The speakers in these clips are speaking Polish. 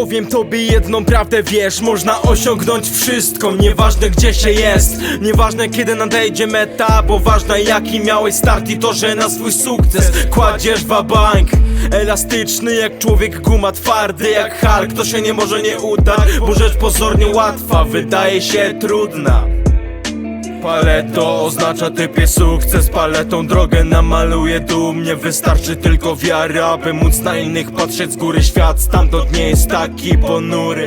Powiem tobie jedną prawdę, wiesz Można osiągnąć wszystko, nieważne gdzie się jest. Nieważne kiedy nadejdzie meta Bo ważne jaki miałeś start i to, że na swój sukces. Kładziesz wabank Elastyczny jak człowiek, guma twardy jak Hulk To się nie może nie udać, bo rzecz pozornie łatwa Wydaje się trudna Paleto oznacza typie sukces. Paletą drogę namaluje dumnie Wystarczy tylko wiara, aby móc na innych patrzeć z góry. Świat stamtąd nie jest taki ponury.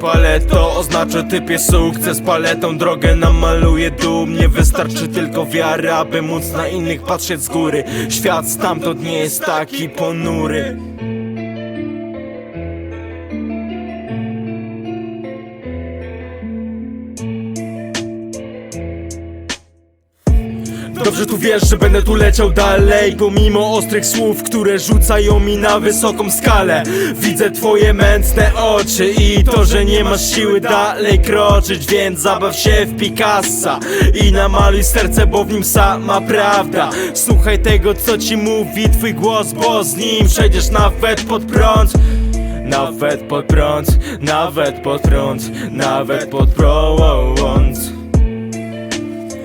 Paleto oznacza typie sukces. Paletą drogę namaluje dumnie Wystarczy tylko wiara, aby móc na innych patrzeć z góry. Świat stamtąd nie jest taki ponury Dobrze tu wiesz, że będę tu leciał dalej Pomimo ostrych słów, które rzucają mi na wysoką skalę. Widzę twoje mętne oczy i to, że nie masz siły dalej kroczyć Więc zabaw się w Picassa i namaluj serce, bo w nim sama prawda. Słuchaj tego, co ci mówi twój głos, bo z nim przejdziesz nawet pod prąd. Nawet pod prąd, nawet pod prąd, nawet pod prąd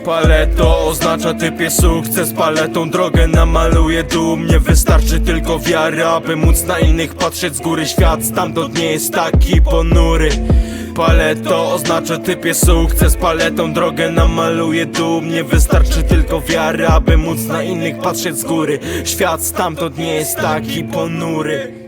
Paleto oznacza typie sukces. Paletą drogę namaluje dumnie Wystarczy tylko wiara, aby móc na innych patrzeć z góry. Świat stamtąd nie jest taki ponury. Paleto oznacza typie sukces. Paletą drogę namaluje dumnie Wystarczy tylko wiara, aby móc na innych patrzeć z góry. Świat stamtąd nie jest taki ponury